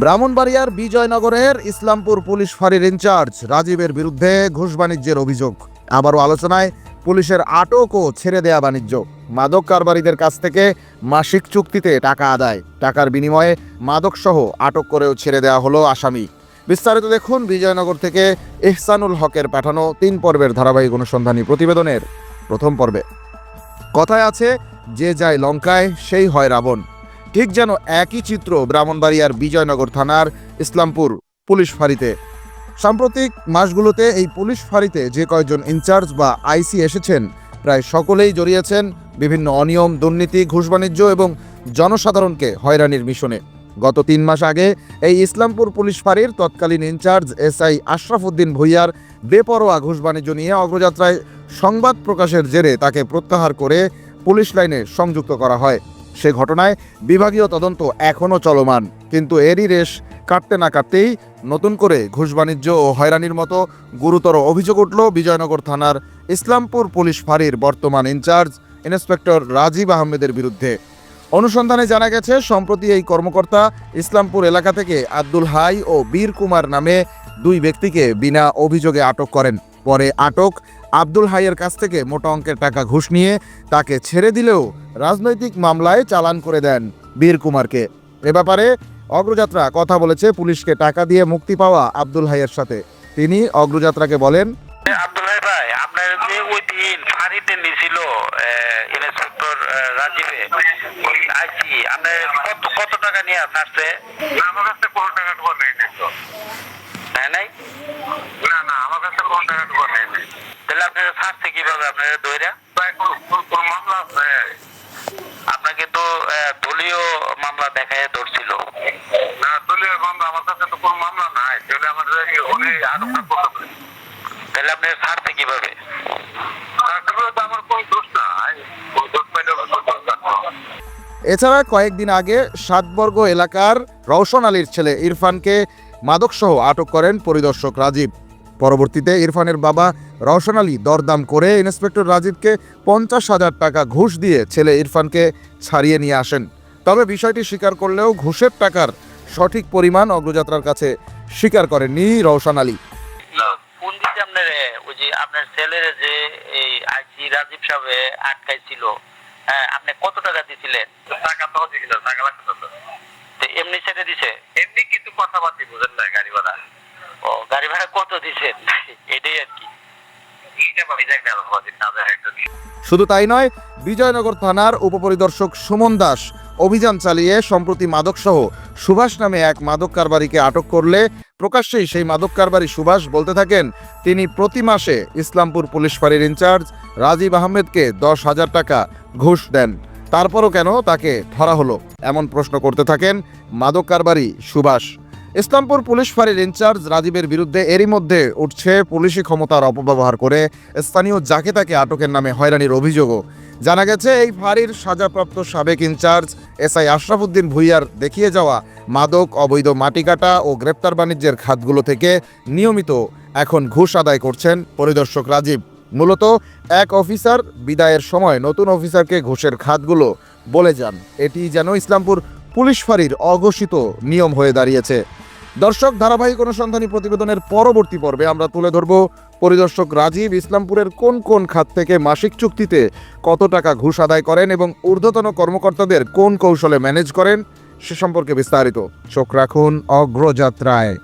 ব্রাহ্মণবাড়িয়ার বিজয়নগরের ইসলামপুর পুলিশ ফাঁড়ির ইনচার্জ রাজীবের বিরুদ্ধে ঘুষ বাণিজ্যের অভিযোগ। আবারও আলোচনায় পুলিশের আটক ও ছেড়ে দেয়া বাণিজ্য। মাদক কারবারিদের কাছ থেকে মাসিক চুক্তিতে টাকা আদায়। টাকার বিনিময়ে মাদকসহ আটক করেও ছেড়ে দেওয়া হলো আসামি। বিস্তারিত দেখুন বিজয়নগর থেকে ইহসানুল হকের পাঠানো তিন পর্বের ধারাবাহিক অনুসন্ধানী প্রতিবেদনের প্রথম পর্বে। কথায় আছে, যে যায় লঙ্কায়, সেই হয় রাবণ। ঠিক যেন একই চিত্র ব্রাহ্মণবাড়িয়ার বিজয়নগর থানার ইসলামপুর পুলিশ ফাঁড়িতে। সাম্প্রতিক মাসগুলোতে এই পুলিশ ফাঁড়িতে যে কয়েকজন ইনচার্জ বা আইসি এসেছেন, প্রায় সকলেই জড়িয়েছেন বিভিন্ন অনিয়ম, দুর্নীতি ঘুষ বাণিজ্য এবং জনসাধারণকে হয়রানির মিশনে। গত তিন মাস আগে এই ইসলামপুর পুলিশ ফাঁড়ির তৎকালীন ইনচার্জ এসআই আশরাফ উদ্দিন ভুইয়ার বেপরোয়া ঘুষ বাণিজ্য নিয়ে অগ্রযাত্রায় সংবাদ প্রকাশের জেরে তাকে প্রত্যাহার করে পুলিশ লাইনে সংযুক্ত করা হয়। সে ঘটনায় বিভাগীয় তদন্ত এখনও চলমান। কিন্তু এরই রেশ কাটতে না কাটতেই নতুন করে ঘুষ বাণিজ্য ও হয়রানির মতো গুরুতর অভিযোগ উঠল বিজয়নগর থানার ইসলামপুর পুলিশ ফাঁড়ির বর্তমান ইনচার্জ ইন্সপেক্টর রাজীব আহমেদের বিরুদ্ধে। অনুসন্ধানে জানা গেছে, সম্প্রতি এই কর্মকর্তা ইসলামপুর এলাকা থেকে আব্দুল হাই ও বীর কুমার নামে দুই ব্যক্তিকে বিনা অভিযোগে আটক করেন। পরে আটক আব্দুল হাইয়ের কাছ থেকে মোটা অঙ্কের টাকা ঘুষ নিয়ে তাকে ছেড়ে দিলেও রাজনৈতিক মামলায় চালান করে দেন বীর কুমারকে। এ ব্যাপারে অগ্রযাত্রা কথা বলেছে পুলিশকে টাকা দিয়ে মুক্তি পাওয়া আব্দুল হাইয়ের সাথে। তিনি অগ্রযাত্রাকে বলেন আব্দুল্লাহ ভাই আপনার যে ওই দিন ফাঁড়িতে নিয়েছিল ইন্সপেক্টর রাজীবে আইসি আপনার কত কত টাকা নিয়ে আসছে? আমার কাছে কোনো টাকা টুকু নেই নাই তো হ্যাঁ নাই না না আমার কাছে কোনো টাকা টুকু নেই নাই তাহলে আপনার ছাড়ছে কোন- মামলা আছে। আপনাকে তো দলীয় মামলা দেখায় ধরছিল। না দলীয় মামলা আমার কাছে তো কোনো মামলা নাই। তাহলে আরোপটা করতে তাহলে আপনার ছাড়ছে কীভাবে? আমার কোনো দোষ নাই। দোষ পাইলে দোষ নাই। এছাড়া কয়েকদিন আগে সাতবর্গ এলাকার রওশন আলীর ছেলে ইরফানকে মাদকসহ আটক করেন পরিদর্শক রাজীব। পরবর্তীতে ইরফানের বাবা রওশন আলী দরদাম করে ইন্সপেক্টর রাজীবকে পঞ্চাশ হাজার টাকা ঘুষ দিয়ে ছেলে ইরফানকে ছাড়িয়ে নিয়ে আসেন। তবে বিষয়টি স্বীকার করলেও ঘুষের টাকার সঠিক পরিমাণ অগ্রযাত্রার কাছে স্বীকার করেননি রওশন আলী। কোন দিকে আপনার ওই যে আপনার ছেলের যে এই আইসি রাজীব সাহেব আটকাইছিল হ্যাঁ আপনি কত টাকা দিছিলেন? টাকা তো দিছিল টাকা লাগতো এমনি ছেড়ে দিছে? এমনি কিন্তু কথাবার্তি বুঝেন না গাড়ি ভাড়া ও গাড়ি দিছেন এটাই আর কি। শুধু তাই নয়, বিজয়নগর থানার উপপরিদর্শক সুমন দাস অভিযান চালিয়ে সম্প্রতি মাদকসহ সুভাষ নামে এক মাদক কারবারিকে আটক করলে প্রকাশ্যেই সেই মাদক কারবারি সুভাষ বলতে থাকেন, তিনি প্রতি মাসে ইসলামপুর পুলিশ ফাঁড়ির ইনচার্জ রাজীব আহমেদকে দশ হাজার টাকা ঘুষ দেন। তারপরও কেন তাকে ধরা হলো? এমন প্রশ্ন করতে থাকেন মাদক কারবারি সুভাষ। ইসলামপুর পুলিশ ফাঁড়ির ইনচার্জ রাজীবের বিরুদ্ধে এরই মধ্যে উঠছে পুলিশি ক্ষমতার অপব্যবহার করে স্থানীয় যাকে তাকে আটকের নামে হয়রানির অভিযোগও। জানা গেছে, এই ফাঁড়ির সাজাপ্রাপ্ত সাবেক ইনচার্জ এস আই আশরাফুদ্দিন ভুইয়ার দেখিয়ে যাওয়া মাদক, অবৈধ মাটি কাটা ও গ্রেপ্তার বাণিজ্যের খাতগুলো থেকে নিয়মিত এখন ঘুষ আদায় করছেন পরিদর্শক রাজীব। মূলত এক অফিসার বিদায়ের সময় নতুন অফিসারকে ঘুষের খাতগুলো বলে যান। এটি যেন ইসলামপুর পুলিশ ফাঁড়ির অঘোষিত নিয়ম হয়ে দাঁড়িয়েছে। দর্শক, ধারাবাহিক অনুসন্ধানী প্রতিবেদনের পরবর্তী পর্বে আমরা তুলে ধরব পরিদর্শক রাজীব ইসলামপুরের কোন কোন খাত থেকে মাসিক চুক্তিতে কত টাকা ঘুষ আদায় করেন এবং ঊর্ধ্বতন কর্মকর্তাদের কোন কৌশলে ম্যানেজ করেন, সে সম্পর্কে বিস্তারিত। চোখ রাখুন অগ্রযাত্রায়।